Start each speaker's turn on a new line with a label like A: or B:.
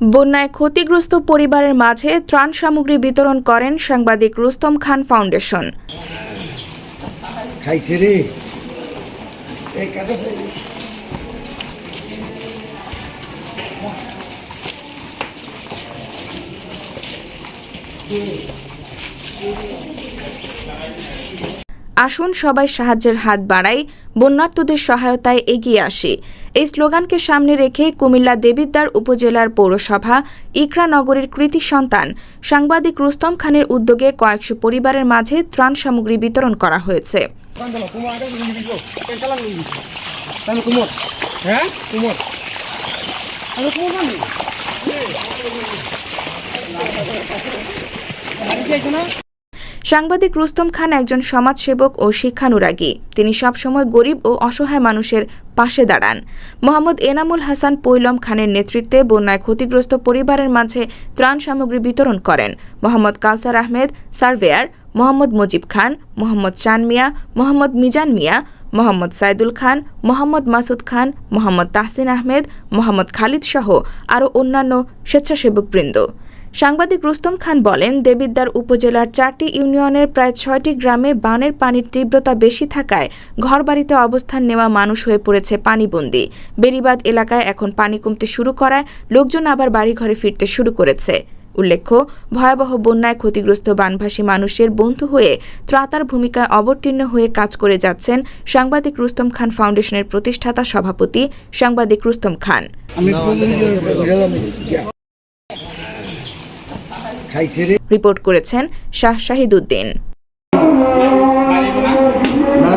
A: বন্যায় ক্ষতিগ্রস্ত পরিবারের মাঝে ত্রাণ সামগ্রী বিতরণ করেন সাংবাদিক রুস্তম খান ফাউন্ডেশন।
B: কাটা
A: আসুন সবাই সাহায্যের হাত বাড়াই বন্যার্থদের সহায়তায় এগিয়ে আসি। এই স্লোগানকে সামনে রেখে কুমিল্লা দেবিদ্বার উপজেলার পৌরসভা, ইকরা নগরের কৃতি সন্তান, সাংবাদিক রুস্তম খানের উদ্যোগে কয়েকশো পরিবারের মাঝে ত্রাণ সামগ্রী বিতরণ করা হয়েছে।
B: হ্যাঁ
A: সাংবাদিক রুস্তম খান একজন সমাজসেবক ও শিক্ষানুরাগী। তিনি সবসময় গরিব ও অসহায় মানুষের পাশে দাঁড়ান। মোহাম্মদ এনামুল হাসান পৈলম খানের নেতৃত্বে বন্যায় ক্ষতিগ্রস্ত পরিবারের মাঝে ত্রাণ সামগ্রী বিতরণ করেন। মোহাম্মদ কাউসার আহমেদ, সার্ভেয়ার, মোহাম্মদ মুজিব খান, মোহাম্মদ চান মিয়া, মোহাম্মদ মিজান মিয়া, মোহাম্মদ সাইদুল খান, মোহাম্মদ মাসুদ খান, মোহাম্মদ তাহসিন আহমেদ, মোহাম্মদ খালিদ সহ আরও অন্যান্য স্বেচ্ছাসেবকবৃন্দ। সাংবাদিক রুস্তম খান বলেন, দেবিদ্বার উপজেলার চারটি ইউনিয়নের প্রায় ছয়টি গ্রামে বানের পানির তীব্রতা বেশি থাকায় ঘরবাড়িতে অবস্থান নেওয়া মানুষ হয়ে পড়েছে পানিবন্দী। বেরিবাদ এলাকায় এখন পানি কমতে শুরু করায় লোকজন আবার বাড়িঘরে ফিরতে শুরু করেছে। উল্লেখ্য, ভয়াবহ বন্যায় ক্ষতিগ্রস্ত বানভাসী মানুষের বন্ধু হয়ে ত্রাতার ভূমিকায় অবতীর্ণ হয়ে কাজ করে যাচ্ছেন সাংবাদিক রুস্তম খান ফাউন্ডেশনের প্রতিষ্ঠাতা সভাপতি সাংবাদিক রুস্তম খান। রিপোর্ট করেছেন শাহ শাহিদুদ্দিন।
B: না